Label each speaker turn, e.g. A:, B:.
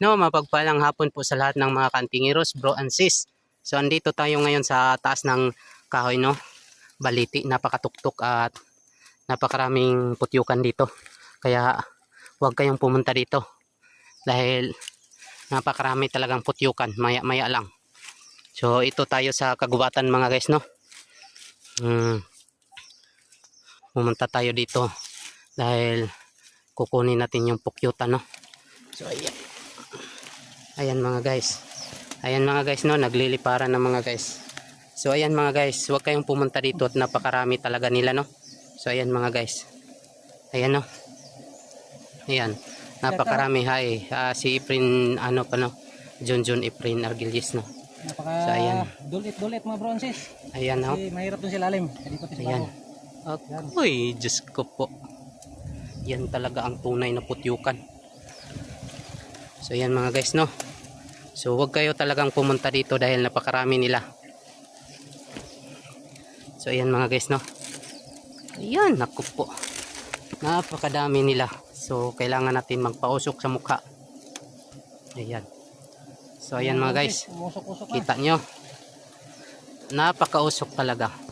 A: No, mapagpalang hapon po sa lahat ng mga kantingeros, bro and sis. So andito tayo ngayon sa taas ng kahoy no. Baliti, napakatuktok at napakaraming putyukan dito. Kaya huwag kayong pumunta dito. Dahil napakarami talagang putyukan, maya-maya lang. So ito tayo sa kagubatan mga guys no. Hmm. Pumunta tayo dito dahil kukunin natin yung pukyutan no. So ayan. Ayan mga guys. Ayan mga guys no, nagliliparan ng mga guys. So ayan mga guys, huwag kayong pumunta dito at napakarami talaga nila no. So ayan mga guys. Ayan no. Ayan. Napakarami. Hi. Ah, si Efren ano pa no. John John Efren Argilies no.
B: Napaka
A: So, ayan.
B: dulit-dulit mga bronzes.
A: Ayan no.
B: Kasi mahirap dun sa lalim.
A: Ayan. Akoy, Diyos ko po. Yan talaga ang tunay na putyukan. So yan mga guys no. So huwag kayo talagang pumunta dito dahil napakarami nila. So ayan mga guys no. Ayan, naku po. Napakadami nila. So kailangan natin magpausok sa mukha. Ayan. So ayan mga guys. Kita nyo. Napakausok talaga.